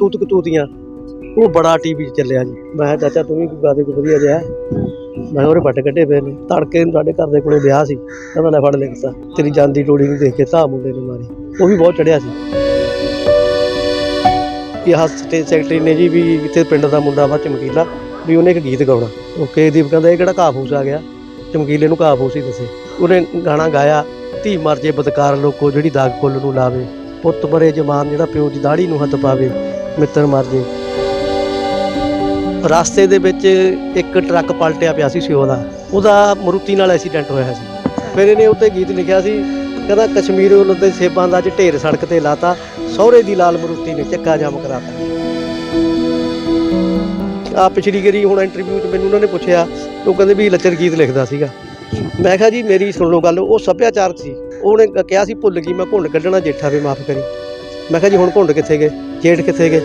ਤੂਤ ਕਤੂਤੀਆਂ ਉਹ ਬੜਾ ਟੀਵੀ 'ਚ ਚੱਲਿਆ ਜੀ। ਮੈਂ ਕਿਹਾ, ਚਾਚਾ, ਤੂੰ ਵੀ ਕੋਈ ਗਾ ਦੇ ਕੋਈ ਵਧੀਆ ਜਿਹਾ ਮੈਂ ਕਿਹਾ, ਉਹਦੇ ਪੱਟ ਕੱਢੇ ਪਏ ਨੇ। ਤੜਕੇ ਨੂੰ ਸਾਡੇ ਘਰ ਦੇ ਕੋਲੇ ਵਿਆਹ ਸੀ ਕਹਿੰਦਾ ਲੈ ਫੜ ਲੈ ਲਿਖਤਾ ਤੇਰੀ ਜਾਂਦੀ ਟੋੜੀ ਨੂੰ ਦੇਖ ਕੇ ਧਾ ਮੁੰਡੇ ਨੇ ਮਾਰੀ। ਉਹ ਵੀ ਬਹੁਤ ਚੜਿਆ ਸੀ। ਕਿ ਆਹ ਸਟੇਜ ਸੈਕਟਰੀ ਨੇ ਜੀ ਵੀ ਇੱਥੇ ਪਿੰਡ ਦਾ ਮੁੰਡਾ ਵਾ ਚਮਕੀਲਾ, ਵੀ ਉਹਨੇ ਇੱਕ ਗੀਤ ਗਾਉਣਾ। ਓਕੇ ਦੀਪ ਕਹਿੰਦਾ, ਇਹ ਕਿਹੜਾ ਘਾਹ ਫੂਸ ਆ ਗਿਆ? ਚਮਕੀਲੇ ਨੂੰ ਘਾਹ ਫੂਸ ਹੀ ਦੱਸੇ। ਉਹਨੇ ਗਾਣਾ ਗਾਇਆ, ਧੀ ਮਰ ਜੇ ਬਦਕਾਰ ਲੋਕੋ, ਜਿਹੜੀ ਦਾਗ ਕੁੱਲ ਨੂੰ ਲਾਵੇ। ਪੁੱਤ ਮਰੇ ਜਮਾਨ ਜਿਹੜਾ ਪਿਓ ਦੀ ਦਾੜੀ ਨੂੰ ਹੱਥ ਪਾਵੇ। ਮਿੱਤਰ ਮਰ ਜੇ ਰਸਤੇ ਦੇ ਵਿੱਚ ਇੱਕ ਟਰੱਕ ਪਲਟਿਆ ਪਿਆ ਸੀ ਸਿਓ ਦਾ। ਉਹਦਾ ਮਰੂਤੀ ਨਾਲ ਐਕਸੀਡੈਂਟ ਹੋਇਆ ਸੀ। ਫਿਰ ਇਹਨੇ ਉੱਤੇ ਗੀਤ ਲਿਖਿਆ ਸੀ, ਕਹਿੰਦਾ ਕਸ਼ਮੀਰ ਵੱਲੋਂ ਤੇ ਸੇਬਾਂ ਦਾ ਅੱਜ ਢੇਰ ਸੜਕ ਤੇ ਲਾਤਾ, ਸਹੁਰੇ ਦੀ ਲਾਲ ਮਰੂਤੀ ਨੇ ਚੱਕਾ ਜਾਮ ਕਰਾਤਾ। ਆ ਪਿਛਲੀ ਗਰੀ ਹੁਣ ਇੰਟਰਵਿਊ 'ਚ ਮੈਨੂੰ ਉਹਨਾਂ ਨੇ ਪੁੱਛਿਆ, ਉਹ ਕਹਿੰਦੇ ਵੀ ਲੱਚਰ ਗੀਤ ਲਿਖਦਾ ਸੀਗਾ। ਮੈਂ ਕਿਹਾ ਜੀ, ਮੇਰੀ ਸੁਣ ਲਓ ਗੱਲ, ਉਹ ਸੱਭਿਆਚਾਰਕ ਸੀ। ਉਹਨੇ ਕਿਹਾ ਸੀ, ਭੁੱਲ ਗਈ, ਮੈਂ ਘੁੰਡ ਕੱਢਣਾ ਜੇਠਾ ਵੀ ਮਾਫ ਕਰੀ। ਮੈਂ ਕਿਹਾ ਜੀ, ਹੁਣ ਘੁੰਡ ਕਿੱਥੇ ਗਏ? ਜੇਠ ਕਿੱਥੇ ਗਏ?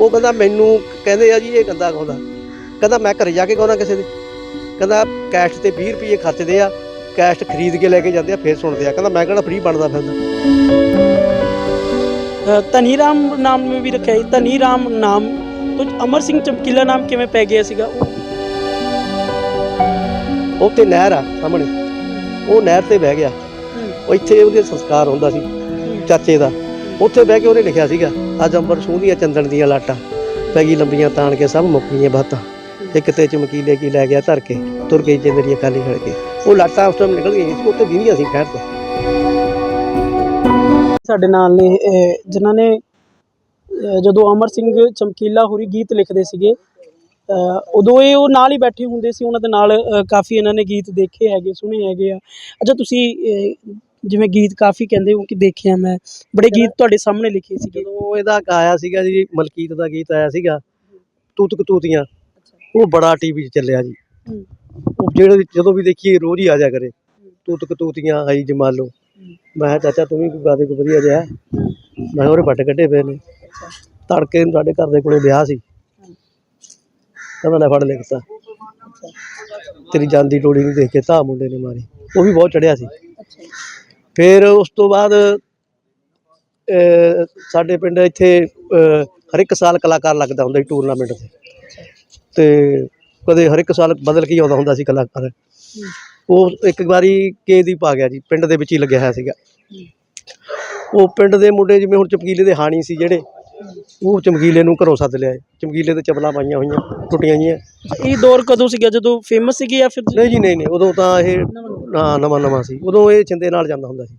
ਉਹ ਕਹਿੰਦਾ ਮੈਨੂੰ ਕਹਿੰਦੇ ਆ ਜੀ ਇਹ ਗੰਦਾ ਖਾਉਂਦਾ ਕਹਿੰਦਾ ਮੈਂ ਘਰੇ ਜਾ ਕੇ ਕਹਣਾ ਕਿਸੇ ਦੀ। ਕਹਿੰਦਾ ਕੈਸ਼ ਤੇ 20 ਰੁਪਏ ਖਰਚਦੇ ਆ ਕੈਸ਼ ਖਰੀਦ ਕੇ ਲੈ ਕੇ ਜਾਂਦੇ ਆ ਫੇਰ ਸੁਣਦੇ ਆ। ਕਹਿੰਦਾ ਮੈਂ ਕਹਿੰਦਾ ਫ੍ਰੀ ਬਣਦਾ ਫਿਰ ਧਨੀ ਰਾਮ ਨਾਮ ਨੂੰ ਵੀ ਰੱਖਿਆ ਧਨੀ ਰਾਮ ਨਾਮ। ਤੋਂ ਅਮਰ ਸਿੰਘ ਚਮਕੀਲਾ ਨਾਮ ਕਿਵੇਂ ਪੈ ਗਿਆ ਸੀਗਾ? ਉਹ ਤੇ ਨਹਿਰ ਆ ਸਾਹਮਣੇ। ਉਹ ਨਹਿਰ ਤੇ ਬਹਿ ਗਿਆ। ਉਹ ਇੱਥੇ ਉਹਦੇ ਸੰਸਕਾਰ ਹੁੰਦਾ ਸੀ ਚਾਚੇ ਦਾ। ਉੱਥੇ ਬਹਿ ਕੇ ਉਹਨੇ ਲਿਖਿਆ ਸੀਗਾ ਅੱਜ ਅੰਬਰ ਸੂੰਦੀਆਂ ਚੰਦਨ ਦੀਆਂ ਲਾਟਾਂ ਪੈ ਗਈ ਲੰਬੀਆਂ ਤਾਣ ਕੇ ਸਭ ਮੁੱਕ ਗਈਆਂ ਬਾਤਾਂ ਇੱਕ ਤੇ ਚਮਕੀਲੇ ਕੀ ਲੈ ਗਿਆ ਧਰ ਕੇ ਤੁਰ ਗਈ ਜੇ ਮੇਰੀ ਖਾਲੀ ਖੜ ਕੇ। ਉਹ ਲਾਟਾਂ ਉਸ ਟਾਈਮ ਨਿਕਲ ਗਈਆਂ ਸੀ ਉੱਥੇ ਦਿੰਦੀਆਂ ਸੀ ਖੈਰ ਤੋਂ। ਸਾਡੇ ਨਾਲ ਨੇ ਅ, ਜਿਨ੍ਹਾਂ ਨੇ ਜਦੋਂ ਅਮਰ ਸਿੰਘ ਚਮਕੀਲਾ ਹੋਰੀ ਗੀਤ ਲਿਖਦੇ ਸੀਗੇ ਅ, ਉਦੋਂ ਇਹ ਉਹ ਨਾਲ ਹੀ ਬੈਠੇ ਹੁੰਦੇ ਸੀ ਉਹਨਾਂ ਦੇ ਨਾਲ ਕਾਫੀ ਇਹਨਾਂ ਨੇ ਗੀਤ ਦੇਖੇ ਹੈਗੇ ਸੁਣੇ ਹੈਗੇ ਆ। ਅੱਛਾ ਤੁਸੀਂ ਜਿਵੇਂ ਗੀਤ ਕਾਫੀ ਕਹਿੰਦੇ ਹੋ ਕਿ ਦੇਖਿਆ ਮੈਂ ਬੜੇ ਗੀਤ ਤੁਹਾਡੇ ਸਾਹਮਣੇ ਲਿਖੇ ਸੀਗੇ। ਜਦੋਂ ਇਹਦਾ ਆਇਆ ਸੀਗਾ ਜੀ ਮਲਕੀਤ ਦਾ ਗੀਤ ਆਇਆ ਸੀਗਾ ਤੂਤ ਕਤੂਤੀਆਂ ਉਹ ਬੜਾ ਟੀਵੀ 'ਚ ਚੱਲਿਆ ਜੀ। ਉਹ ਜਿਹੜੇ ਜਦੋਂ ਵੀ ਦੇਖੀਏ ਰੋਜ਼ ਹੀ ਆ ਜਾ ਕਰੇ। ਤੂਤ ਕਤੂਤੀਆਂ ਆਈ ਜਮਾਲੋ। ਮੈਂ ਚਾਚਾ ਤੂੰ ਵੀ ਕੋਈ ਗਾ ਦੇ ਕੋਈ ਵਧੀਆ ਜਿਹਾ ਮੈਂ ਉਹਦੇ ਪੱਟ ਕੱਢੇ ਪਏ ਨੇ। ਤੜਕੇ ਨੂੰ ਸਾਡੇ ਘਰ ਦੇ ਕੋਲੇ ਵਿਆਹ ਸੀ। ਕਹਿੰਦਾ ਲੈ ਫੜ ਲਿਖਤਾ। ਤੇਰੀ ਜਾਂਦੀ ਟੋੜੀ ਨੂੰ ਦੇਖ ਕੇ ਧਾ ਮੁੰਡੇ ਨੇ ਮਾਰੀ। ਉਹ ਵੀ ਬਹੁਤ ਚੜਿਆ ਸੀ। ਫਿਰ ਉਸ ਤੋਂ ਬਾਅਦ ਸਾਡੇ ਪਿੰਡ ਇੱਥੇ ਹਰ ਇੱਕ ਸਾਲ ਕਲਾਕਾਰ ਲੱਗਦਾ ਹੁੰਦਾ ਸੀ ਟੂਰਨਾਮੈਂਟ ਤੇ। ਤੇ ਕਦੇ ਹਰ ਇੱਕ ਸਾਲ ਬਦਲ ਕੇ ਆਉਂਦਾ ਹੁੰਦਾ ਸੀ ਕਲਾਕਾਰ। ਉਹ ਇੱਕ ਵਾਰੀ ਕੇਦੀਪ ਆ ਗਿਆ ਜੀ, ਪਿੰਡ ਦੇ ਵਿੱਚ ਹੀ ਲੱਗਿਆ ਹੋਇਆ ਸੀਗਾ। ਉਹ ਪਿੰਡ ਦੇ ਮੁੰਡੇ ਜਿਵੇਂ ਹੁਣ ਚਮਕੀਲੇ ਦੇ ਹਾਣੀ ਸੀ ਜਿਹੜੇ ਉਹ ਚਮਕੀਲੇ ਨੂੰ ਘਰੋਂ ਸੱਦ ਲਿਆ ਚਮਕੀਲੇ ਤੇ ਚਪਲਾਂ ਪਾਈਆਂ ਹੋਈਆਂ ਟੁੱਟੀਆਂ ਜੀਆਂ। ਇਹ ਦੌਰ ਕਦੋਂ ਸੀਗਾ? ਜਦੋਂ ਫੇਮਸ ਸੀਗੇ ਜਾਂ ਫਿਰ ਨਹੀਂ ਜੀ ਨਹੀਂ ਨਹੀਂ। ਉਦੋਂ ਤਾਂ ਇਹ ਹਾਂ ਨਵਾਂ ਨਵਾਂ ਸੀ। ਉਦੋਂ ਇਹ ਛਿੰਦੇ ਨਾਲ ਜਾਂਦਾ ਹੁੰਦਾ ਸੀ।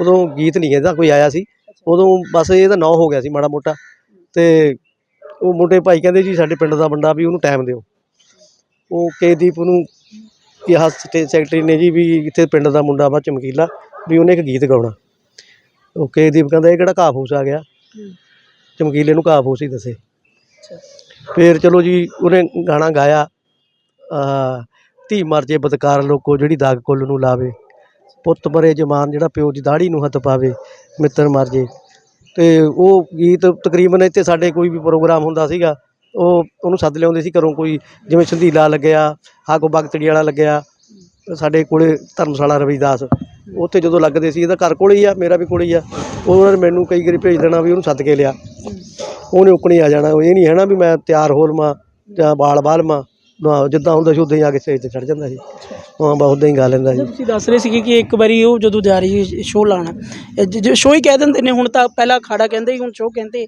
ਉਦੋਂ ਗੀਤ ਨਹੀਂ ਇਹਦਾ ਕੋਈ ਆਇਆ ਸੀ। ਉਦੋਂ ਬਸ ਇਹਦਾ ਨਾਂ ਹੋ ਗਿਆ ਸੀ ਮਾੜਾ ਮੋਟਾ। ਤੇ ਉਹ ਮੁੰਡੇ ਭਾਈ ਕਹਿੰਦੇ ਜੀ ਸਾਡੇ ਪਿੰਡ ਦਾ ਬੰਦਾ ਵੀ ਉਹਨੂੰ ਟਾਈਮ ਦਿਓ। ਉਹ ਕੇਦੀਪ ਨੂੰ ਕਿਹਾ ਸਟੇਜ ਸੈਕਟਰੀ ਨੇ ਜੀ ਵੀ ਇੱਥੇ ਪਿੰਡ ਦਾ ਮੁੰਡਾ ਵਾ ਚਮਕੀਲਾ ਵੀ ਉਹਨੇ ਇੱਕ ਗੀਤ ਗਾਉਣਾ। ਉਹ ਕੇਦੀਪ ਕਹਿੰਦਾ ਇਹ ਕਿਹੜਾ ਘਾਹ ਫੂਸ ਆ ਗਿਆ? ਚਮਕੀਲੇ ਨੂੰ ਘਾਹ ਫੂਸ ਹੀ ਦੱਸੇ। ਫਿਰ ਚਲੋ ਜੀ ਉਹਨੇ ਗਾਣਾ ਗਾਇਆ ਆ ਧੀ ਮਰ ਜੇ ਬਦਕਾਰ ਲੋਕੋ ਜਿਹੜੀ ਦਾਗ ਕੁੱਲ ਨੂੰ ਲਾਵੇ ਪੁੱਤ ਮਰੇ ਜਮਾਨ ਜਿਹੜਾ ਪਿਓ ਦੀ ਦਾੜੀ ਨੂੰ ਹੱਥ ਪਾਵੇ ਮਿੱਤਰ ਮਰ ਜੇ। ਤੇ ਉਹ ਗੀਤ ਤਕਰੀਬਨ ਇੱਥੇ ਸਾਡੇ ਕੋਈ ਵੀ ਪ੍ਰੋਗਰਾਮ ਹੁੰਦਾ ਸੀਗਾ ਉਹ ਉਹਨੂੰ ਸੱਦ ਲਿਆਉਂਦੇ ਸੀ ਘਰੋਂ ਕੋਈ ਜਿਵੇਂ ਸੰਧੀਲਾ ਲੱਗਿਆ ਹਾਕੋ ਬਗਤੜੀ ਵਾਲਾ ਲੱਗਿਆ ਸਾਡੇ ਕੋਲੇ ਧਰਮਸ਼ਾਲਾ ਰਵੀਦਾਸ ਉੱਥੇ ਜਦੋਂ ਲੱਗਦੇ ਸੀ ਇਹਦਾ ਘਰ ਕੋਲੇ ਹੀ ਆ ਮੇਰਾ ਵੀ ਕੋਲੇ ਹੀ ਆ। ਉਹਨਾਂ ਨੇ ਮੈਨੂੰ ਕਈ ਵਾਰੀ ਭੇਜ ਦੇਣਾ ਵੀ ਉਹਨੂੰ ਸੱਦ ਕੇ ਲਿਆ। ਉਹਨੇ ਉਕਣੀ ਆ ਜਾਣਾ ਇਹ ਨਹੀਂ ਹੈ ਨਾ ਵੀ ਮੈਂ ਤਿਆਰ ਹੋ ਲਵਾਂ ਜਾਂ ਬਾਲ ਬਾਲ ਲਵਾਂ ਨਾ ਜਿੱਦਾਂ ਹੁੰਦਾ ਸੀ ਉਦਾਂ ਹੀ ਆ ਕੇ ਸਟੇਜ ਤੇ ਚੜ ਜਾਂਦਾ ਸੀ। ਹਾਂ ਬਸ ਉਦਾਂ ਹੀ ਗਾ ਲੈਂਦਾ ਸੀ। ਤੁਸੀਂ ਦੱਸ ਰਹੇ ਸੀਗੇ ਕਿ ਇੱਕ ਵਾਰੀ ਉਹ ਜਦੋਂ ਜਾ ਰਹੀ ਸੀ ਸ਼ੋਅ ਲਾਣਾ ਜੋ ਸ਼ੋਅ ਹੀ ਕਹਿ ਦਿੰਦੇ ਨੇ ਹੁਣ ਤਾਂ ਪਹਿਲਾਂ ਅਖਾੜਾ ਕਹਿੰਦੇ ਸੀ ਹੁਣ ਸ਼ੋਅ ਕਹਿੰਦੇ।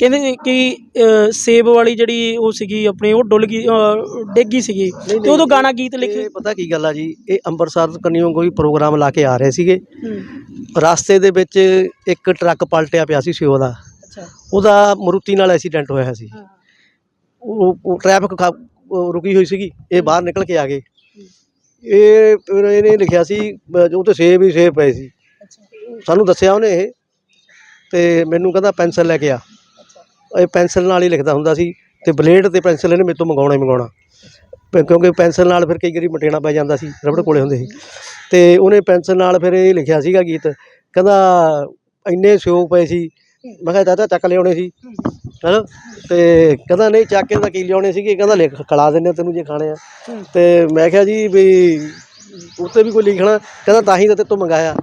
ਕਹਿੰਦੇ ਕਿ ਅ, ਸੇਬ ਵਾਲੀ ਜਿਹੜੀ ਉਹ ਸੀਗੀ ਆਪਣੀ ਉਹ ਡੁੱਲ ਗਈ ਅ, ਡਿੱਗ ਗਈ ਸੀਗੀ। ਤੇ ਉਦੋਂ ਗਾਣਾ ਗੀਤ ਲਿਖੇ। ਇਹ ਪਤਾ ਕੀ ਗੱਲ ਆ ਜੀ ਇਹ ਅੰਮ੍ਰਿਤਸਰ ਕੰਨਿਓ ਕੋਈ ਪ੍ਰੋਗਰਾਮ ਲਾ ਕੇ ਆ ਰਹੇ ਸੀਗੇ। ਹੂੰ, ਰਸਤੇ ਦੇ ਵਿੱਚ ਇੱਕ ਟਰੱਕ ਪਲਟਿਆ ਪਿਆ ਸੀ ਸਿਓ ਦਾ। ਅੱਛਾ। ਉਹਦਾ ਮਰੂਤੀ ਨਾਲ ਐਕਸੀਡੈਂਟ ਹੋਇਆ ਸੀ। ਉਹ ਟ੍ਰੈਫਿਕ ਰੁਕੀ ਹੋਈ ਸੀਗੀ ਇਹ ਬਾਹਰ ਨਿਕਲ ਕੇ ਆ ਗਏ। ਇਹ ਫਿਰ ਇਹਨੇ ਲਿਖਿਆ ਸੀ ਜੋ ਤੇ ਸੇਬ ਹੀ ਸੇਬ ਪਏ ਸੀ। ਸਾਨੂੰ ਦੱਸਿਆ ਉਹਨੇ ਇਹ ਤੇ ਮੈਨੂੰ ਕਹਿੰਦਾ ਪੈਨਸਲ ਲੈ ਕੇ ਆ। ਇਹ ਪੈਨਸਲ ਨਾਲ ਹੀ ਲਿਖਦਾ ਹੁੰਦਾ ਸੀ ਤੇ ਬਲੇਡ ਤੇ ਪੈਨਸਲ ਇਹਨੇ ਮੇਰੇ ਤੋਂ ਮੰਗਾਉਣਾ ਹੀ ਮੰਗਾਉਣਾ ਕਿਉਂਕਿ ਪੈਨਸਲ ਨਾਲ ਫਿਰ ਕਈ ਵਾਰੀ ਮਟੇਣਾ ਪੈ ਜਾਂਦਾ ਸੀ ਰਬੜ ਕੋਲੇ ਹੁੰਦੇ ਸੀ। ਤੇ ਉਹਨੇ ਪੈਨਸਲ ਨਾਲ ਫਿਰ ਇਹ ਲਿਖਿਆ ਸੀਗਾ ਗੀਤ ਕਹਿੰਦਾ ਇੰਨੇ ਸਿਓ ਪਏ ਸੀ। ਮੈਂ ਕਿਹਾ ਦਾਦਾ ਚੱਕ ਲਿਆਉਣੇ ਸੀ। ਹੈਨਾ? ਤੇ ਕਹਿੰਦਾ ਨਹੀਂ ਚੱਕ ਕੇ ਤਾਂ ਕੀ ਲਿਆਉਣੇ ਸੀਗੇ? ਕਹਿੰਦਾ ਲਿਖ ਖਿਲਾ ਦਿੰਦੇ ਆ ਤੈਨੂੰ ਜੇ ਖਾਣੇ ਆ। ਤੇ ਮੈਂ ਕਿਹਾ ਜੀ ਵੀ ਉੱਤੇ ਵੀ ਕੋਈ ਲਿਖਣਾ। ਕਹਿੰਦਾ ਤਾਂ ਹੀ ਤਾਂ ਤੇਤੋਂ ਮੰਗਾਇਆ।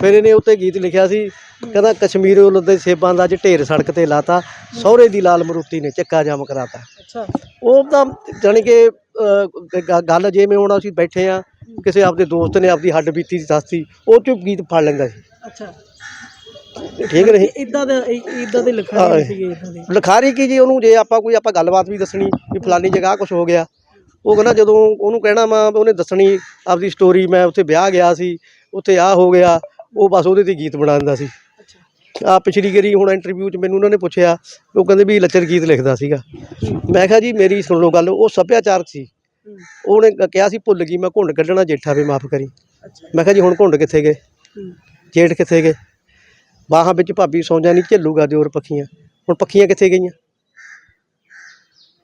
ਫਿਰ ਇਹਨੇ ਉੱਤੇ ਗੀਤ ਲਿਖਿਆ ਸੀ। ਕਹਿੰਦਾ ਕਸ਼ਮੀਰ ਉਲ ਦੇ ਸੇਬਾਂ ਦਾ ਅੱਜ ਢੇਰ ਸੜਕ ਤੇ ਲਾਤਾ। ਸਹੁਰੇ ਦੀ ਲਾਲ ਮਰੂਤੀ ਨੇ ਚੱਕਾ ਜਾਮ ਕਰਾਤਾ। ਅੱਛਾ। ਉਹ ਤਾਂ ਜਾਣੀ ਕਿ ਅਹ, ਗੱਲ ਜਿਵੇਂ ਹੁਣ ਅਸੀਂ ਬੈਠੇ ਆ ਕਿਸੇ ਆਪਦੇ ਦੋਸਤ ਨੇ ਆਪਦੀ ਹੱਡ ਬੀਤੀ ਦੱਸਤੀ ਉਹ ਚੋਂ ਗੀਤ ਫੜ ਲੈਂਦਾ ਸੀ। ਅੱਛਾ। ਠੀਕ ਨਹੀਂ ਇਦਾਂ ਦਾ ਇਦਾਂ ਦੇ ਲਿਖਾਰੀ ਸੀਗੇ ਇਦਾਂ ਦੇ। ਲਿਖਾਰੀ ਕੀ ਜੀ? ਉਹਨੂੰ ਜੇ ਆਪਾਂ ਕੋਈ ਆਪਾਂ ਗੱਲਬਾਤ ਵੀ ਦੱਸਣੀ ਵੀ ਫਲਾਨੀ ਜਗ੍ਹਾ ਕੁਝ ਹੋ ਗਿਆ। ਉਹ ਕਹਿੰਦਾ ਜਦੋਂ ਉਹਨੂੰ ਕਹਿਣਾ ਵਾ ਉਹਨੇ ਦੱਸਣੀ ਆਪਦੀ ਸਟੋਰੀ ਮੈਂ ਉੱਥੇ ਵਿਆਹ ਗਿਆ ਸੀ ਉੱਥੇ ਆਹ ਹੋ ਗਿਆ ਉਹ ਬਸ ਉਹਦੇ ਤੇ ਗੀਤ ਬਣਾ ਦਿੰਦਾ ਸੀ। ਆ ਪਿਛਲੀ ਗਰੀ ਹੁਣ ਇੰਟਰਵਿਊ 'ਚ ਮੈਨੂੰ ਉਹਨਾਂ ਨੇ ਪੁੱਛਿਆ ਉਹ ਕਹਿੰਦੇ ਵੀ ਲੱਚਰ ਗੀਤ ਲਿਖਦਾ ਸੀਗਾ। ਮੈਂ ਕਿਹਾ ਜੀ ਮੇਰੀ ਸੁਣ ਲਓ ਗੱਲ ਉਹ ਸੱਭਿਆਚਾਰਕ ਸੀ। ਉਹਨੇ ਕਿਹਾ ਸੀ ਭੁੱਲ ਗਈ ਮੈਂ ਘੁੰਡ ਕੱਢਣਾ ਜੇਠਾ ਵੀ ਮਾਫ ਕਰੀ। ਮੈਂ ਕਿਹਾ ਜੀ ਹੁਣ ਘੁੰਡ ਕਿੱਥੇ ਗਏ? ਜੇਠ ਕਿੱਥੇ ਗਏ? ਬਾਹਾਂ ਵਿੱਚ ਭਾਬੀ ਸੌਂ ਜਾਣੀ ਝੱਲੂਗਾ ਦਿਓਰ ਪੱਖੀਆਂ। ਹੁਣ ਪੱਖੀਆਂ ਕਿੱਥੇ ਗਈਆਂ?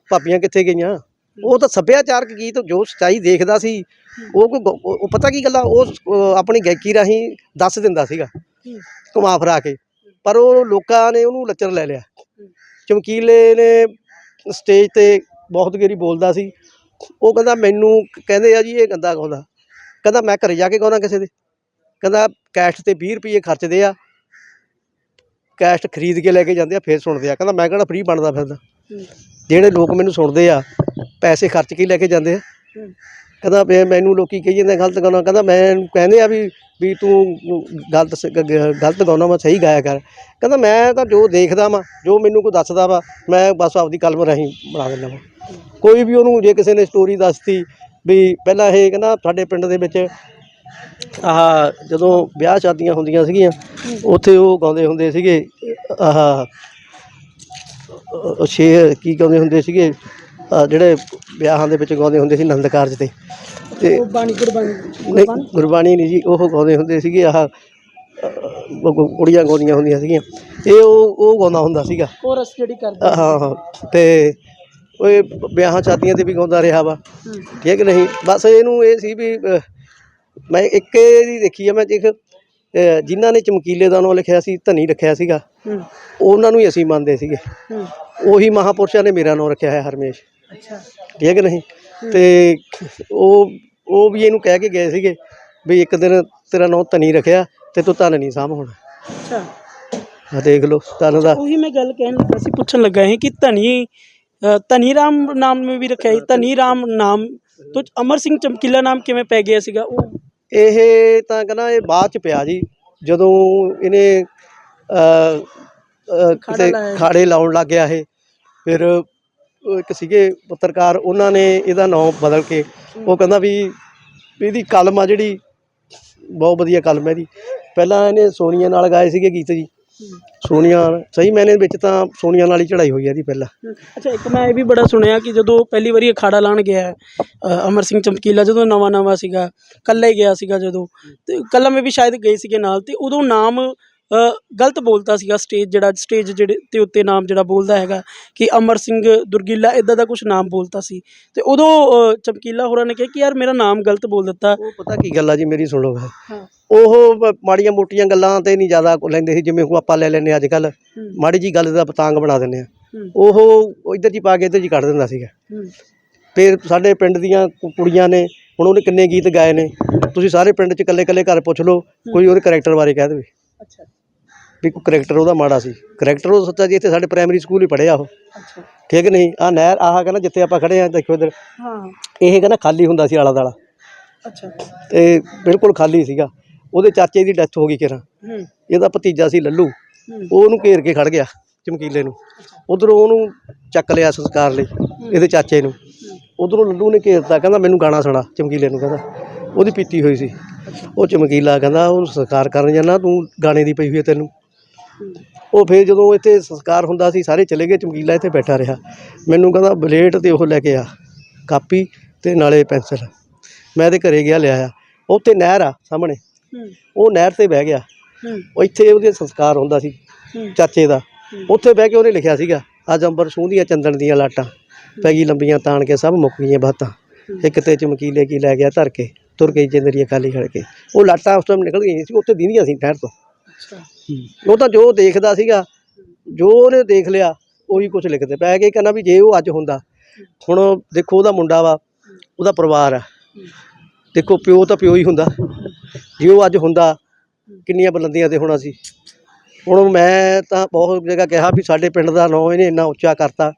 ਭਾਬੀਆਂ ਕਿੱਥੇ ਗਈਆਂ? ਉਹ ਤਾਂ ਸੱਭਿਆਚਾਰਕ ਗੀਤ ਜੋ ਸੱਚਾਈ ਦੇਖਦਾ ਸੀ, ਉਹ ਕੋਈ ਗ- ਉਹ ਪਤਾ ਕੀ ਗੱਲਾਂ, ਉਹ ਆਪਣੀ ਗਾਇਕੀ ਰਾਹੀਂ ਦੱਸ ਦਿੰਦਾ ਸੀਗਾ, ਘੁਮਾ ਫਰਾ ਕੇ। ਪਰ ਉਹ ਲੋਕਾਂ ਨੇ ਉਹਨੂੰ ਲੱਚਰ ਲੈ ਲਿਆ। ਚਮਕੀਲੇ ਨੇ ਸਟੇਜ ਤੇ ਬਹੁਤ ਗੇਰੀ ਬੋਲਦਾ ਸੀ। ਉਹ ਕਹਿੰਦਾ, ਮੈਨੂੰ ਕਹਿੰਦੇ ਆ ਜੀ, ਇਹ ਗੰਦਾ ਗਾਉਂਦਾ। ਕਹਿੰਦਾ, ਮੈਂ ਘਰੇ ਜਾ ਕੇ ਗਾਉਣਾ ਕਿਸੇ ਦੇ। ਕਹਿੰਦਾ, ਕੈਸ਼ ਤੇ 20 ਰੁਪਏ ਖਰਚਦੇ ਆ। ਕੈਸ਼ ਖਰੀਦ ਕੇ ਲੈ ਕੇ ਜਾਂਦੇ ਆ ਫਿਰ ਸੁਣਦੇ ਆ। ਕਹਿੰਦਾ ਮੈਂ ਕਿਹੜਾ ਫ੍ਰੀ ਬਣਦਾ ਫਿਰਦਾ। ਜਿਹੜੇ ਲੋਕ ਮੈਨੂੰ ਸੁਣਦੇ ਆ ਪੈਸੇ ਖਰਚ ਕੇ ਲੈ ਕੇ ਜਾਂਦੇ ਆ। ਕਹਿੰਦਾ ਵੀ ਮੈਨੂੰ ਲੋਕੀ ਕਹੀ ਜਾਂਦੇ ਗਲਤ ਗਾਉਣਾ ਕਹਿੰਦਾ ਮੈਂ ਕਹਿੰਦੇ ਆ ਵੀ ਵੀ ਤੂੰ ਗਲਤ ਸ- ਗ- ਗ- ਗਲਤ ਗਾਉਣਾ ਵਾ ਸਹੀ ਗਾਇਆ ਕਰ। ਕਹਿੰਦਾ ਮੈਂ ਤਾਂ ਜੋ ਦੇਖਦਾ ਵਾਂ ਜੋ ਮੈਨੂੰ ਕੋਈ ਦੱਸਦਾ ਵਾ ਮੈਂ ਬਸ ਆਪਦੀ ਕਲਮ ਰਾਹੀਂ ਬਣਾ ਦਿੰਦਾ ਵਾਂ। ਕੋਈ ਵੀ ਉਹਨੂੰ ਜੇ ਕਿਸੇ ਨੇ ਸਟੋਰੀ ਦੱਸਤੀ ਵੀ ਪਹਿਲਾਂ ਇਹ ਕਹਿੰਦਾ ਸਾਡੇ ਪਿੰਡ ਦੇ ਵਿੱਚ ਆਹ ਜਦੋਂ ਵਿਆਹ ਸ਼ਾਦੀਆਂ ਹੁੰਦੀਆਂ ਸੀਗੀਆਂ ਉੱਥੇ ਉਹ ਗਾਉਂਦੇ ਹੁੰਦੇ ਸੀਗੇ ਆਹ ਉਹ ਸ਼ੇਰ ਕੀ ਗਾਉਂਦੇ ਹੁੰਦੇ ਸੀਗੇ ਆਹ ਜਿਹੜੇ ਵਿਆਹਾਂ ਦੇ ਵਿੱਚ ਗਾਉਂਦੇ ਹੁੰਦੇ ਸੀ ਆਨੰਦ ਕਾਰਜ ਤੇ। ਤੇ ਉਹ ਬਾਣੀ ਕੁਰਬਾਨੀ ਨਹੀਂ ਗੁਰਬਾਣੀ ਨਹੀਂ ਜੀ ਉਹ ਗਾਉਂਦੇ ਹੁੰਦੇ ਸੀਗੇ ਆਹ ਅਹ, ਉਹ ਕੁ- ਕੁੜੀਆਂ ਗਾਉਂਦੀਆਂ ਹੁੰਦੀਆਂ ਸੀਗੀਆਂ। ਇਹ ਉਹ ਉਹ ਗਾਉਂਦਾ ਹੁੰਦਾ ਸੀਗਾ। ਕੋਰਸ ਜਿਹੜੀ ਕਰਦੇ ਹਾਂ ਹਾਂ ਤੇ ਉਹ ਇਹ ਵਿਆਹਾਂ ਸ਼ਾਦੀਆਂ ਤੇ ਵੀ ਗਾਉਂਦਾ ਰਿਹਾ ਵਾ। ਹੂੰ, ਠੀਕ ਨਹੀਂ? ਬਸ ਇਹਨੂੰ ਇਹ ਸੀ ਵੀ ਅਹ, ਮੈਂ ਇੱਕ ਇਹਦੀ ਦੇਖੀ ਆ ਮੈਂ ਦੇਖ ਜਿਨ੍ਹਾਂ ਨੇ ਚਮਕੀਲੇ ਦਾ ਨਾਂ ਲਿਖਿਆ ਸੀ ਧਨੀ ਰੱਖਿਆ ਸੀਗਾ। ਹੂੰ। ਉਹਨਾਂ ਨੂੰ ਹੀ ਅਸੀਂ ਮੰਨਦੇ ਸੀਗੇ। ਹੂੰ। ਉਹੀ ਮਹਾਪੁਰਸ਼ਾਂ ਨੇ ਮੇਰਾ ਨਾਂ ਰੱਖਿਆ ਹੈ ਹਰਮੇਸ਼। ਅੱਛਾ। ਠੀਕ ਨਹੀਂ? ਤੇ ਉਹ ਉਹ ਵੀ ਇਹਨੂੰ ਕਹਿ ਕੇ ਗਏ ਸੀਗੇ ਵੀ ਇੱਕ ਦਿਨ ਤੇਰਾ ਨਾਂ ਧਨੀ ਰੱਖਿਆ ਤੇ ਤੂੰ ਧਨ ਨਹੀਂ ਸਾਂਭ ਹੁਣ। ਅੱਛਾ। ਆ ਦੇਖ ਲਓ ਧਨ ਦਾ। ਉਹੀ ਮੈਂ ਗੱਲ ਕਹਿਣ ਲੱਗਾ ਸੀ ਪੁੱਛਣ ਲੱਗਾ ਸੀ ਕਿ ਧਨੀ ਅ, ਧਨੀ ਰਾਮ ਨਾਮ ਮੇ ਵੀ ਰੱਖਿਆ ਸੀ ਧਨੀ ਰਾਮ ਨਾਮ ਤੋਂ ਅਮਰ ਸਿੰਘ ਚਮਕੀਲਾ ਨਾਮ ਕਿਵੇਂ ਪੈ ਗਿਆ ਸੀਗਾ? ਉਹ ਇਹ ਤਾਂ ਕਹਿੰਦਾ ਇਹ ਬਾਅਦ ਚ ਪਿਆ ਜੀ ਜਦੋਂ ਇਹਨੇ ਕਿਤੇ। ਖਾੜੇ ਲਾਉਣ ਲੱਗ ਗਿਆ ਇਹ ਫਿਰ ਇੱਕ ਸੀਗੇ ਪੱਤਰਕਾਰ ਉਹਨਾਂ ਨੇ ਇਹਦਾ ਨਾਮ ਬਦਲ ਕੇ ਉਹ ਕਹਿੰਦਾ ਵੀ ਵੀ ਇਹਦੀ ਕਲਮ ਆ ਜਿਹੜੀ ਬਹੁਤ ਵਧੀਆ ਕਲਮ ਹੈ ਇਹਦੀ ਪਹਿਲਾਂ ਇਹਨੇ ਸੋਨੀਆ ਨਾਲ ਗਾਏ ਸੀਗੇ ਗੀਤ ਜੀ ਸੋਨੀਆ ਸਹੀ ਮੈਨੇ ਵਿੱਚ ਤਾਂ ਸੋਨੀਆ ਨਾਲ ਹੀ ਚੜਾਈ ਹੋਈ ਹੈ ਇਹਦੀ ਪਹਿਲਾਂ। ਅੱਛਾ ਇੱਕ ਮੈਂ ਇਹ ਵੀ ਬੜਾ ਸੁਣਿਆ ਕਿ ਜਦੋਂ ਪਹਿਲੀ ਵਾਰੀ ਅਖਾੜਾ ਲਾਣ ਗਿਆ ਅ, ਅਮਰ ਸਿੰਘ ਚਮਕੀਲਾ ਜਦੋਂ ਨਵਾਂ ਨਵਾਂ ਸੀਗਾ ਕੱਲਾ ਹੀ ਗਿਆ ਸੀਗਾ ਜਦੋਂ ਤੇ ਕੱਲਾ ਮੈਂ ਵੀ ਸ਼ਾਇਦ ਗਏ ਸੀਗੇ ਨਾਲ ਤੇ ਉਦੋਂ ਨਾਮ ਗਲਤ ਬੋਲਤਾ ਸੀਗਾ ਸਟੇਜ ਜਿਹੜਾ ਸਟੇਜ ਜਿਹੜੇ ਤੇ ਉੱਤੇ ਨਾਮ ਜਿਹੜਾ ਬੋਲਦਾ ਹੈਗਾ ਕਿ ਅਮਰ ਸਿੰਘ ਦੁਰਗਿੱਲਾ ਇਦਾਂ ਦਾ ਕੁਝ ਨਾਮ ਬੋਲਤਾ ਸੀ। ਤੇ ਉਦੋਂ ਚਮਕੀਲਾ ਹੋਰਾਂ ਨੇ ਕਿਹਾ ਕਿ ਯਾਰ ਮੇਰਾ ਨਾਮ ਗਲਤ ਬੋਲ ਦਿੱਤਾ। ਉਹ ਪਤਾ ਕੀ ਗੱਲ ਆ ਜੀ ਮੇਰੀ ਸੁਣ ਲਓ ਉਹ ਮਾੜੀਆਂ ਮੋਟੀਆਂ ਗੱਲਾਂ ਤੇ ਨਹੀਂ ਜ਼ਿਆਦਾ ਲੈਂਦੇ ਸੀ ਜਿਵੇਂ ਹੁਣ ਆਪਾਂ ਲੈ ਲੈਂਦੇ ਅੱਜ ਕੱਲ ਮਾੜੀ ਜੀ ਗੱਲ ਦਾ ਪਤੰਗ ਬਣਾ ਦਿੰਦੇ ਆ ਉਹ ਇੱਧਰ ਜੀ ਪਾ ਕੇ ਇੱਧਰ ਜੀ ਕੱਢ ਦਿੰਦਾ ਸੀਗਾ। ਫਿਰ ਸਾਡੇ ਪਿੰਡ ਦੀਆਂ ਕੁੜੀਆਂ ਨੇ ਹੁਣ ਉਹਨੇ ਕਿੰਨੇ ਗੀਤ ਗਾਏ ਨੇ। ਤੁਸੀਂ ਸਾਰੇ ਪਿੰਡ 'ਚ ਇਕੱਲੇ ਇਕੱਲੇ ਘਰ ਪੁੱਛ ਲਓ ਕੋਈ ਉਹਦੇ ਕਰੈਕਟਰ ਬਾਰੇ ਕਹਿ ਦੇਵੇ। ਅੱਛਾ। ਵੀ ਕੋਈ ਕਰੈਕਟਰ ਉਹਦਾ ਮਾੜਾ ਸੀ। ਕਰੈਕਟਰ ਉਹ ਸੱਚਾ ਜੀ ਇੱਥੇ ਸਾਡੇ ਪ੍ਰਾਇਮਰੀ ਸਕੂਲ ਹੀ ਪੜ੍ਹਿਆ ਉਹ। ਅੱਛਾ। ਠੀਕ ਨਹੀਂ ਆ ਨਹਿਰ ਆਹ ਕਹਿੰਦਾ ਜਿੱਥੇ ਆਪਾਂ ਖੜੇ ਆ ਦੇਖੋ ਇੱਧਰ। ਹਾਂ। ਇਹ ਕਹਿੰਦਾ ਖਾਲੀ ਹੁੰਦਾ ਸੀ ਆਲਾ ਦਾਲਾ ਅੱਛਾ। ਤੇ ਬਿਲਕੁਲ ਖਾਲੀ ਸੀਗਾ। ਉਹਦੇ ਚਾਚੇ ਦੀ ਡੈਥ ਹੋ ਗਈ ਕਿਰਾਂ। ਹੂੰ। ਇਹਦਾ ਭਤੀਜਾ ਸੀ ਲੱਲੂ। ਉਹ ਉਹਨੂੰ ਘੇਰ ਕੇ ਖੜ ਗਿਆ ਚਮਕੀਲੇ ਨੂੰ। ਉਧਰੋਂ ਉਹਨੂੰ ਚੱਕ ਲਿਆ ਸੰਸਕਾਰ ਲਈ ਇਹਦੇ ਚਾਚੇ ਨੂੰ। ਉਧਰੋਂ ਲੱਲੂ ਨੇ ਘੇਰਤਾ ਕਹਿੰਦਾ ਮੈਨੂੰ ਗਾਣਾ ਸੁਣਾ ਚਮਕੀਲੇ ਨੂੰ ਕਹਿੰਦਾ। ਉਹਦੀ ਪੀਤੀ ਹੋਈ ਸੀ। ਉਹ ਚਮਕੀਲਾ ਕਹਿੰਦਾ ਉਹ ਸੰਸਕਾਰ ਕਰਨ ਜਾਣਾ ਤੂੰ ਗਾਣੇ ਦੀ ਪਈ ਹੋਈ ਤੈਨੂੰ। ਉਹ ਫਿਰ ਜਦੋਂ ਇੱਥੇ ਸੰਸਕਾਰ ਹੁੰਦਾ ਸੀ ਸਾਰੇ ਚਲੇ ਗਏ ਚਮਕੀਲਾ ਇੱਥੇ ਬੈਠਾ ਰਿਹਾ। ਮੈਨੂੰ ਕਹਿੰਦਾ ਬਲੇਟ ਤੇ ਉਹ ਲੈ ਕੇ ਆ ਕਾਪੀ ਤੇ ਨਾਲੇ ਪੈਨਸਲ। ਮੈਂ ਇਹਦੇ ਘਰੇ ਗਿਆ ਲਿਆਇਆ। ਉੱਥੇ ਨਹਿਰ ਆ ਸਾਹਮਣੇ। ਉਹ ਨਹਿਰ ਤੇ ਬਹਿ ਗਿਆ। ਉਹ ਇੱਥੇ ਉਹਦੇ ਸੰਸਕਾਰ ਹੁੰਦਾ ਸੀ ਚਾਚੇ ਦਾ। ਉੱਥੇ ਬਹਿ ਕੇ ਉਹਨੇ ਲਿਖਿਆ ਸੀਗਾ ਅੱਜ ਅੰਬਰ ਸੂੰਦੀਆਂ ਚੰਦਨ ਦੀਆਂ ਲਾਟਾਂ ਪੈ ਗਈ ਲੰਬੀਆਂ ਤਾਣ ਕੇ ਸਭ ਮੁੱਕ ਗਈਆਂ ਬਾਤਾਂ। ਇੱਕ ਤੇ ਚਮਕੀਲੇ ਕੀ ਲੈ ਗਿਆ ਧਰ ਕੇ ਤੁਰ ਗਈ ਜਿੰਦਰੀਆਂ ਖਾਲੀ ਖੜ ਕੇ। ਉਹ ਲਾਟਾਂ ਉਸ ਟਾਈਮ ਨਿਕਲ ਗਈਆਂ ਸੀ ਉੱਥੇ ਦੀਦੀਆਂ ਸੀ ਠਹਿਰ ਤੋਂ। ਉਹ ਤਾਂ ਜੋ ਦੇਖਦਾ ਸੀਗਾ, ਜੋ ਉਹਨੇ ਦੇਖ ਲਿਆ, ਉਹੀ ਕੁਝ ਲਿਖਦੇ ਪੈ ਕੇ ਕਹਿੰਦਾ ਵੀ ਜੇ ਉਹ ਅੱਜ ਹੁੰਦਾ, ਹੁਣ ਦੇਖੋ ਉਹਦਾ ਮੁੰਡਾ ਵਾ, ਉਹਦਾ ਪਰਿਵਾਰ ਆ। ਦੇਖੋ ਪਿਓ ਤਾਂ ਪਿਓ ਹੀ ਹੁੰਦਾ। ਜੇ ਉਹ ਅੱਜ ਹੁੰਦਾ, ਕਿੰਨੀਆਂ ਬੁਲੰਦੀਆਂ ਤੇ ਹੋਣਾ ਸੀ। ਹੁਣ ਮੈਂ ਤਾਂ ਬਹੁਤ ਜਗ੍ਹਾ ਕਿਹਾ ਵੀ ਸਾਡੇ ਪਿੰਡ ਦਾ ਨਾਂ ਇਹਨੇ ਇੰਨਾ ਉੱਚਾ ਕਰਤਾ।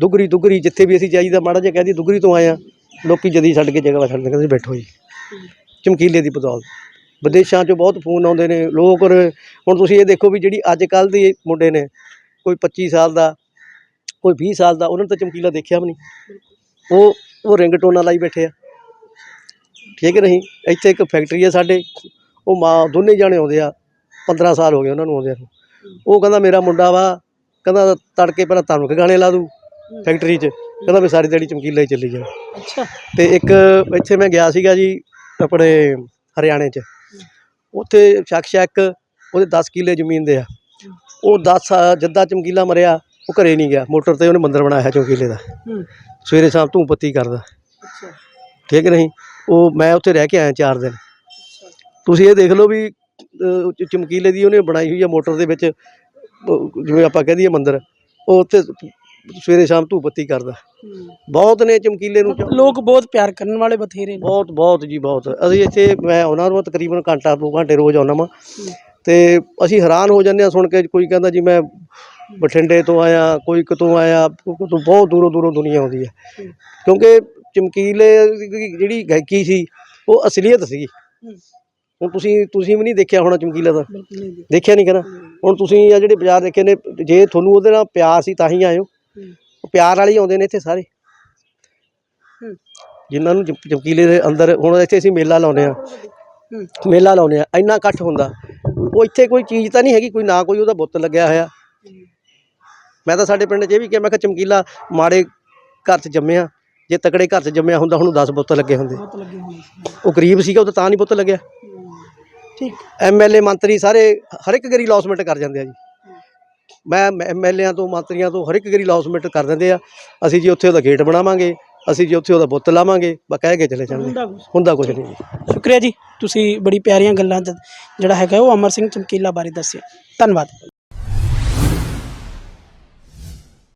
ਦੁਗਰੀ ਦੁਗਰੀ ਜਿੱਥੇ ਵੀ ਅਸੀਂ ਜਾਈਦਾ, ਮਾੜਾ ਜਿਹਾ ਕਹਿੰਦੀ ਦੁਗਰੀ ਤੋਂ ਆਏ ਆ, ਲੋਕੀ ਜਦੀ ਛੱਡ ਕੇ ਜਗ੍ਹਾ ਛੱਡ ਦਿੰਦੇ ਬੈਠੋ ਜੀ। ਚਮਕੀਲੇ ਦੀ ਬਦੌਲਤ। ਵਿਦੇਸ਼ਾਂ 'ਚੋਂ ਬਹੁਤ ਫੋਨ ਆਉਂਦੇ ਨੇ ਲੋਕ ਹੁਣ ਤੁਸੀਂ ਇਹ ਦੇਖੋ ਵੀ ਜਿਹੜੀ ਅੱਜ ਕੱਲ ਦੇ ਮੁੰਡੇ ਨੇ ਕੋਈ 25 ਸਾਲ ਦਾ ਕੋਈ 20 ਸਾਲ ਦਾ ਉਹਨਾਂ ਨੇ ਤਾਂ ਚਮਕੀਲਾ ਦੇਖਿਆ ਵੀ ਨਹੀਂ। ਉਹ ਉਹ ਰਿੰਗਟੋਨਾਂ ਲਾਈ ਬੈਠੇ ਆ। ਠੀਕ ਨਹੀਂ? ਇੱਥੇ ਇੱਕ ਫੈਕਟਰੀ ਆ ਸਾਡੇ ਉਹ ਮਾਂ ਦੋਨੇ ਜਾਣੇ ਆਉਂਦੇ ਆ। 15 ਸਾਲ ਹੋ ਗਏ ਉਹਨਾਂ ਨੂੰ ਆਉਂਦਿਆਂ ਨੂੰ। ਉਹ ਕਹਿੰਦਾ ਮੇਰਾ ਮੁੰਡਾ ਵਾ ਕਹਿੰਦਾ ਤੜਕੇ ਪਹਿਲਾਂ ਤੁਹਾਨੂੰ ਕਿ ਗਾਣੇ ਲਾ ਦੂ ਫੈਕਟਰੀ 'ਚ। ਕਹਿੰਦਾ ਵੀ ਸਾਰੀ ਦਿਹਾੜੀ ਚਮਕੀਲਾ ਹੀ ਚੱਲੀ ਜਾ ਅੱਛਾ। ਤੇ ਇੱਕ ਇੱਥੇ ਮੈਂ ਗਿਆ ਸੀਗਾ ਜੀ ਆਪਣੇ ਹਰਿਆਣੇ 'ਚ। ਉੱਥੇ ਸ਼ਖਸ ਇੱਕ ਉਹਦੇ 10 ਕਿੱਲੇ ਜ਼ਮੀਨ ਦੇ ਆ। ਉਹ 10 ਜੱਦਾ ਚਮਕੀਲਾ ਮਰਿਆ ਉਹ ਘਰੇ ਨਹੀਂ ਗਿਆ। ਮੋਟਰ ਤੇ ਉਹਨੇ ਮੰਦਰ ਬਣਾਇਆ ਚਮਕੀਲੇ ਦਾ। ਸਵੇਰੇ ਸ਼ਾਮ ਧੂਪ ਪੱਤੀ ਕਰਦਾ। ਠੀਕ ਨਹੀਂ? ਉਹ ਮੈਂ ਉੱਥੇ ਰਹਿ ਕੇ ਆਇਆ 4 ਦਿਨ। ਤੁਸੀਂ ਇਹ ਦੇਖ ਲਓ ਵੀ ਚਮਕੀਲੇ ਦੀ ਉਹਨੇ ਬਣਾਈ ਹੋਈ ਆ ਮੋਟਰ ਦੇ ਵਿੱਚ ਜਿਵੇਂ ਆਪਾਂ ਕਹਿ ਦਈਏ ਮੰਦਰ। ਉਹ ਉੱਥੇ ਸਵੇਰੇ ਸ਼ਾਮ ਧੂਪ ਪੱਤੀ ਕਰਦਾ। ਬਹੁਤ ਨੇ ਚਮਕੀਲੇ ਨੂੰ ਲੋਕ ਬਹੁਤ ਪਿਆਰ ਕਰਨ ਵਾਲੇ ਬਥੇਰੇ ਨੇ। ਬਹੁਤ ਬਹੁਤ ਜੀ ਬਹੁਤ। ਅਸੀਂ ਇੱਥੇ ਮੈਂ ਉਹਨਾਂ ਨੂੰ ਤਕਰੀਬਨ ਘੰਟਾ ਦੋ ਘੰਟੇ ਰੋਜ਼ ਆਉਣਾ ਵਾਂ। ਤੇ ਅਸੀਂ ਹੈਰਾਨ ਹੋ ਜਾਂਦੇ ਆ ਸੁਣ ਕੇ ਕੋਈ ਕਹਿੰਦਾ ਜੀ ਮੈਂ ਬਠਿੰਡੇ ਤੋਂ ਆਇਆ ਕੋਈ ਕਿਤੋਂ ਆਇਆ ਕੋਈ ਕਿਤੋਂ ਬਹੁਤ ਦੂਰੋਂ ਦੂਰੋਂ ਦੁਨੀਆ ਆਉਂਦੀ ਹੈ। ਕਿਉਂਕਿ ਚਮਕੀਲੇ ਦੀ ਜਿਹੜੀ ਗਾਇਕੀ ਸੀ ਉਹ ਅਸਲੀਅਤ ਸੀਗੀ। ਹੁਣ ਤੁਸੀਂ ਤੁਸੀਂ ਵੀ ਨਹੀਂ ਦੇਖਿਆ ਹੋਣਾ ਚਮਕੀਲਾ ਦਾ। ਦੇਖਿਆ। ਨਹੀਂ ਕਰਾਂ ਹੁਣ ਤੁਸੀਂ ਆ ਜਿਹੜੇ ਬਾਜ਼ਾਰ ਦੇਖੇ ਨੇ ਜੇ ਤੁਹਾਨੂੰ ਉਹਦੇ ਨਾਲ ਪਿਆਰ ਸੀ ਤਾਂ ਹੀ ਆਇਓ ਉਹ ਪਿਆਰ ਵਾਲੇ ਹੀ ਆਉਂਦੇ ਨੇ ਇੱਥੇ ਸਾਰੇ। ਜਿਨ੍ਹਾਂ ਨੂੰ ਚਮ- ਚਮਕੀਲੇ ਦੇ ਅੰਦਰ ਹੁਣ ਇੱਥੇ ਅਸੀਂ ਮੇਲਾ ਲਾਉਂਦੇ ਆ ਮੇਲਾ ਲਾਉਂਦੇ ਆ ਇੰਨਾ ਇਕੱਠ ਹੁੰਦਾ। ਉਹ ਇੱਥੇ ਕੋਈ ਚੀਜ਼ ਤਾਂ ਨਹੀਂ ਹੈਗੀ ਕੋਈ ਨਾ ਕੋਈ ਉਹਦਾ ਬੁੱਤ ਲੱਗਿਆ ਹੋਇਆ। ਮੈਂ ਤਾਂ ਸਾਡੇ ਪਿੰਡ 'ਚ ਇਹ ਵੀ ਕਿਹਾ ਮੈਂ ਕਿਹਾ ਚਮਕੀਲਾ ਮਾੜੇ ਘਰ 'ਚ ਜੰਮਿਆ ਜੇ ਤਕੜੇ ਘਰ 'ਚ ਜੰਮਿਆ ਹੁੰਦਾ ਹੁਣ 10 ਬੁੱਤ ਲੱਗੇ ਹੁੰਦੇ। ਬਹੁਤ ਲੱਗੇ ਹੋਏ ਸੀ ਉਹ ਗਰੀਬ ਸੀਗਾ ਉਹ ਤਾਂ ਤਾਂ ਨਹੀਂ ਬੁੱਤ ਲੱਗਿਆ। ਠੀਕ। ਐਮਐਲਏ ਮੰਤਰੀ ਸਾਰੇ ਹਰ ਇੱਕ ਗਰੀ ਲੌਸਮੈਂਟ ਕਰ ਜਾਂਦੇ ਆ ਜੀ। ਮੈਂ ਐਮਐਲਏਆਂ ਤੋਂ ਮੰਤਰੀਆਂ ਤੋਂ ਹਰ ਇੱਕ ਗਰੀ ਲੌਸਮੈਂਟ ਕਰ ਦਿੰਦੇ ਆ ਅਸੀਂ ਜੀ ਉੱਥੇ ਉਹਦਾ ਗੇਟ ਬਣਾਵਾਂਗੇ ਅਸੀਂ ਜੀ ਉੱਥੇ ਉਹਦਾ ਬੁੱਤ ਲਾਵਾਂਗੇ ਬਸ ਕਹਿ ਕੇ ਚਲੇ ਜਾਂਦੇ ਹੁੰਦਾ ਕੁਝ ਨਹੀਂ। ਸ਼ੁਕਰੀਆ ਜੀ ਤੁਸੀਂ ਬੜੀ ਪਿਆਰੀਆਂ ਗੱਲਾਂ ਜਿਹੜਾ ਹੈਗਾ ਉਹ ਅਮਰ ਸਿੰਘ ਚਮਕੀਲਾ ਬਾਰੇ ਦੱਸਿਆ। ਧੰਨਵਾਦ।